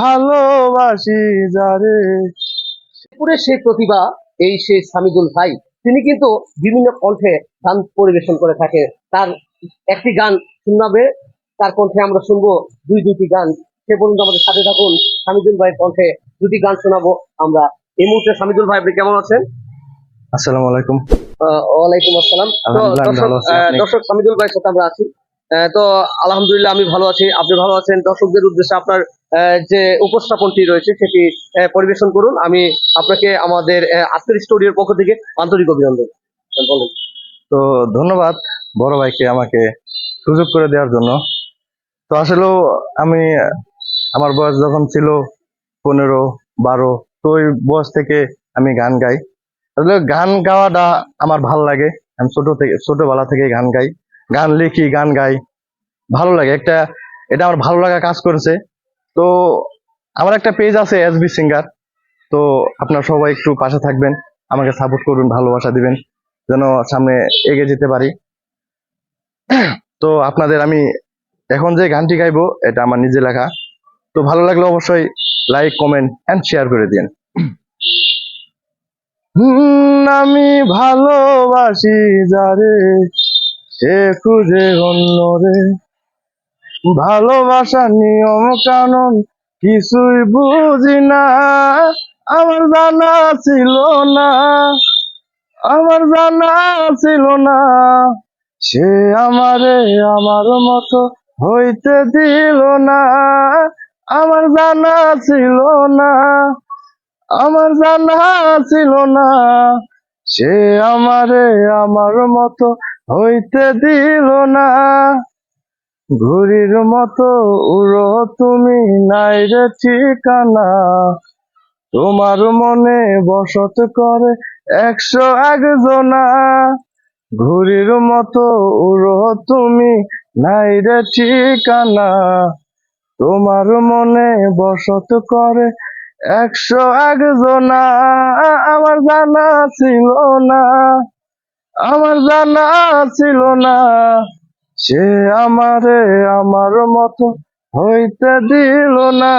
ভালোবাসি যারে। পুরে সেই প্রতিভা এই সেই সামিদুল ভাই তিনি কিন্তু বিভিন্ন কণ্ঠে গান পরিবেশন করে থাকে। তার একটি গান শোনাবে তার কণ্ঠে আমরা শুনব দুই দুইটি গান। সে পর্যন্ত আমাদের সাথে থাকুন সামিদুল ভাইয়ের কণ্ঠে দুটি গান শোনাবো আমরা। এই মুহূর্তে সামিদুল ভাই আপনি কেমন আছেন? আসসালামু আলাইকুম। ওয়ালাইকুম আসসালাম। দর্শক সামিদুল ভাইয়ের সাথে আমরা আছি। আহ, তো আলহামদুলিল্লাহ আমি ভালো আছি। আপনি ভালো আছেন? দর্শকদের উদ্দেশ্যে আপনার যে উপস্থাপনটি রয়েছে সেটি পরিবেশন করুন। আমি আপনাকে আমাদের আজকের স্টুডিওর পক্ষ থেকে আন্তরিক অভিনন্দন। বলেন তো ধন্যবাদ বড় ভাইকে আমাকে সুযোগ করে দেওয়ার জন্য। তো আসলেও আমি, আমার বয়স যখন ছিল পনেরো, বারো, তো ওই বয়স থেকে আমি গান গাই। আসলে গান গাওয়াটা আমার ভালো লাগে। আমি ছোট থেকে, ছোটবেলা থেকে গান গাই। গান লিখি, গান গাই। ভালো লাগে। একটা, এটা আমার ভালো লাগা কাজ করেছে। তো আমার একটা পেজ আছে এস বি সিঙ্গার তো আপনারা সবাই একটু পাশে থাকবেন, আমাকে সাপোর্ট করুন ভালোবাসা দিবেন, যেন সামনে এগিয়ে যেতে পারি। তো আপনাদের আমি এখন যে গানটি গাইবো, এটা আমার নিজে লেখা। তো ভালো লাগলে অবশ্যই লাইক কমেন্ট অ্যান্ড শেয়ার করে দিন আমি ভালোবাসি যারে, সে খুঁজে অন্য রে ভালোবাসার নিয়ম কানুন, কিছুই বুঝি না। আমার জানা ছিল না, আমার জানা ছিল না। সে আমারে আমার মতো হইতে দিল না। আমার জানা ছিল না, আমার জানা ছিল না। সে আমারে আমার মতো হইতে দিল না। ঘুড়ির মতো উড়ো তুমি, নাই রে ঠিকানা। তোমার মনে বসত করে একশো একজনা ঘুড়ির মতো উড়ো তুমি, নাই রে ঠিকানা। তোমার মনে বসত করে একশো একজনা আমার জানা ছিল না, আমার জানা ছিল না। সে আমারে আমার মতো হইতে দিল না।